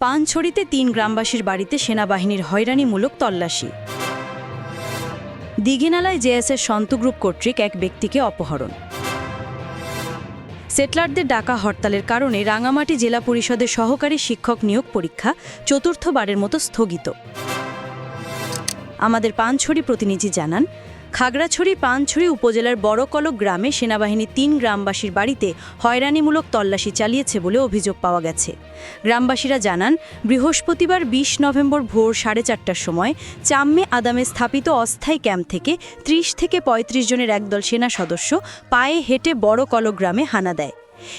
পানছড়িতে তিন গ্রামবাসীর বাড়িতে সেনাবাহিনীর হয়রানিমূলক তল্লাশি। দিঘিনালায় জেএসএর সন্ত গ্রুপ কর্তৃক এক ব্যক্তিকে অপহরণ। সেটলারদের ডাকা হরতালের কারণে রাঙামাটি জেলা পরিষদের সহকারী শিক্ষক নিয়োগ পরীক্ষা চতুর্থবারের মতো স্থগিত। আমাদের পানছড়ি প্রতিনিধি জানান খাগড়াছড়ি, পানছড়ি উপজেলার বড়কলক গ্রামে সেনাবাহিনী তিন গ্রামবাসীর বাড়িতে হয়রানিমূলক তল্লাশি চালিয়েছে বলে অভিযোগ পাওয়া গেছে। গ্রামবাসীরা জানান, বৃহস্পতিবার বিশ নভেম্বর ভোর সাড়ে চারটার সময় চাম্মে আদামে স্থাপিত অস্থায়ী ক্যাম্প থেকে ত্রিশ থেকে ৩৫ জনের একদল সেনা সদস্য পায়ে হেঁটে বড়কলক গ্রামে হানা দেয়।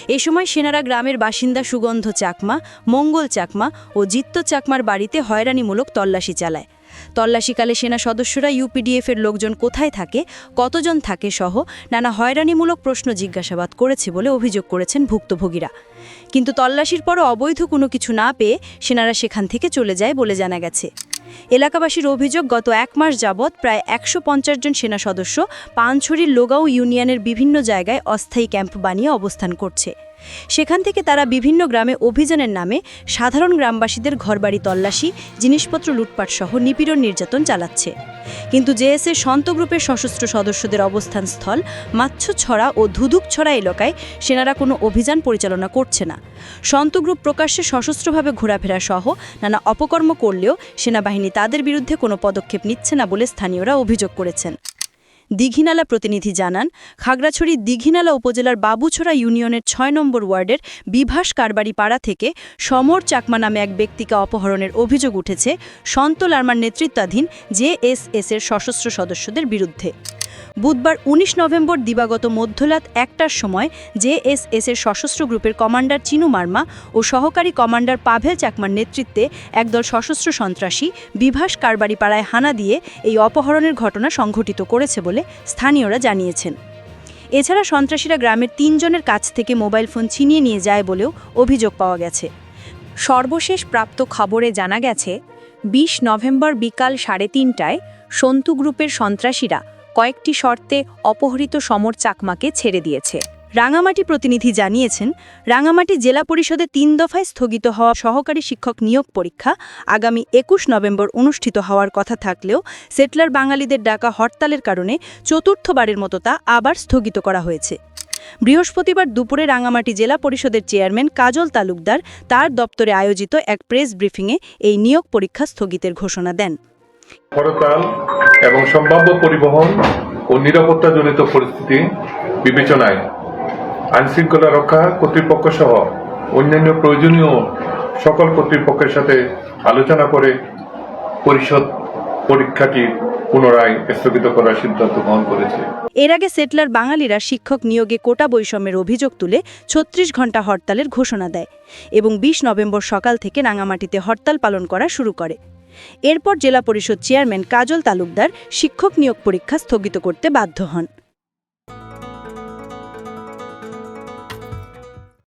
এ সময় সেনারা গ্রামের বাসিন্দা সুগন্ধ চাকমা, মঙ্গল চাকমা ও জিত্ত চাকমার বাড়িতে হয়রানিমূলক তল্লাশি চালায়। তল্লাশিকালে সেনা সদস্যরা ইউপিডিএফের লোকজন কোথায় থাকে, কতজন থাকে সহ নানা হয়রানিমূলক প্রশ্ন জিজ্ঞাসাবাদ করেছে বলে অভিযোগ করেছেন ভুক্তভোগীরা। কিন্তু তল্লাশির পরও অবৈধ কোনো কিছু না পেয়ে সেনারা সেখান থেকে চলে যায় বলে জানা গেছে। এলাকাবাসীর অভিযোগ, গত এক মাস যাবৎ প্রায় একশো পঞ্চাশ জন সেনা সদস্য পানছড়ির লোগাও ইউনিয়নের বিভিন্ন জায়গায় অস্থায়ী ক্যাম্প বানিয়ে অবস্থান করছে। সেখান থেকে তারা বিভিন্ন গ্রামে অভিযানের নামে সাধারণ গ্রামবাসীদের ঘরবাড়ি তল্লাশি, জিনিসপত্র লুটপাট সহ নিপীড়ন নির্যাতন চালাচ্ছে। কিন্তু জেএসএ সন্ত গ্রুপের সশস্ত্র সদস্যদের অবস্থানস্থল মাচ্ছছড়া ও ধুধুকছড়া এলাকায় সেনারা কোনো অভিযান পরিচালনা করছে না। সন্ত গ্রুপ প্রকাশ্যে সশস্ত্রভাবে ঘোরাফেরা সহ নানা অপকর্ম করলেও সেনাবাহিনী তাদের বিরুদ্ধে কোনো পদক্ষেপ নিচ্ছে না বলে স্থানীয়রা অভিযোগ করেছেন। দীঘিনালা প্রতিনিধি জানান, খাগড়াছড়ি দিঘিনালা উপজেলার বাবুছড়া ইউনিয়নের ছয় নম্বর ওয়ার্ডের বিভাস কারবারি পাড়া থেকে সমর চাকমা নামে এক ব্যক্তিকে অপহরণের অভিযোগ উঠেছে। সন্ত লার্মার নেতৃত্বাধীন জেএসএস এর সশস্ত্র সদস্যদের বিরুদ্ধে। বুধবার ১৯ নভেম্বর দিবাগত মধ্যরাত একটার সময় জেএসএস এর সশস্ত্র গ্রুপের কমান্ডার চিনু মার্মা ও সহকারী কমান্ডার পাভেল চাকমার নেতৃত্বে একদল সশস্ত্র সন্ত্রাসী বিভাস কারবারি পাড়ায় হানা দিয়ে এই অপহরণের ঘটনা সংঘটিত করেছে বলে স্থানীয়রা জানিয়েছেন। এছাড়া সন্ত্রাসীরা গ্রামের তিনজনের কাছ থেকে মোবাইল ফোন ছিনিয়ে নিয়ে যায় বলেও অভিযোগ পাওয়া গেছে। সর্বশেষ প্রাপ্ত খবরে জানা গেছে ২০ নভেম্বর বিকাল সাড়ে তিনটায় সন্তু গ্রুপের সন্ত্রাসীরা কয়েকটি শর্তে অপহৃত সমর চাকমাকে ছেড়ে দিয়েছে। রাঙামাটি প্রতিনিধি জানিয়েছেন, রাঙামাটি জেলা পরিষদে তিন দফায় স্থগিত হওয়া সহকারী শিক্ষক নিয়োগ পরীক্ষা আগামী একুশ নভেম্বর অনুষ্ঠিত হওয়ার কথা থাকলেও সেটলার বাঙালিদের ডাকা হরতালের কারণে চতুর্থবারের মতো তা আবার স্থগিত করা হয়েছে। বৃহস্পতিবার দুপুরে রাঙামাটি জেলা পরিষদের চেয়ারম্যান কাজল তালুকদার তার দপ্তরে আয়োজিত এক প্রেস ব্রিফিংয়ে এই নিয়োগ পরীক্ষা স্থগিতের ঘোষণা দেন। হরতাল এবং সম্ভাব্য পরিবহন ও নিরাপত্তাজনিত পরিস্থিতি বিবেচনায় আইনশৃঙ্খলা রক্ষা কর্তৃপক্ষ সহ অন্যান্য প্রয়োজনীয় সকল কর্তৃপক্ষের সাথে আলোচনা করে পরিষদ পরীক্ষাটি পুনরায় স্থগিত করার সিদ্ধান্ত গ্রহণ করেছে। এর আগে সেটলার বাঙালিরা শিক্ষক নিয়োগে কোটা বৈষম্যের অভিযোগ তুলে ছত্রিশ ঘণ্টা হরতালের ঘোষণা দেয় এবং ২০ নভেম্বর সকাল থেকে রাঙামাটিতে হরতাল পালন করা শুরু করে। এরপর জেলা পরিষদ চেয়ারম্যান কাজল তালুকদার শিক্ষক নিয়োগ পরীক্ষা স্থগিত করতে বাধ্য হন।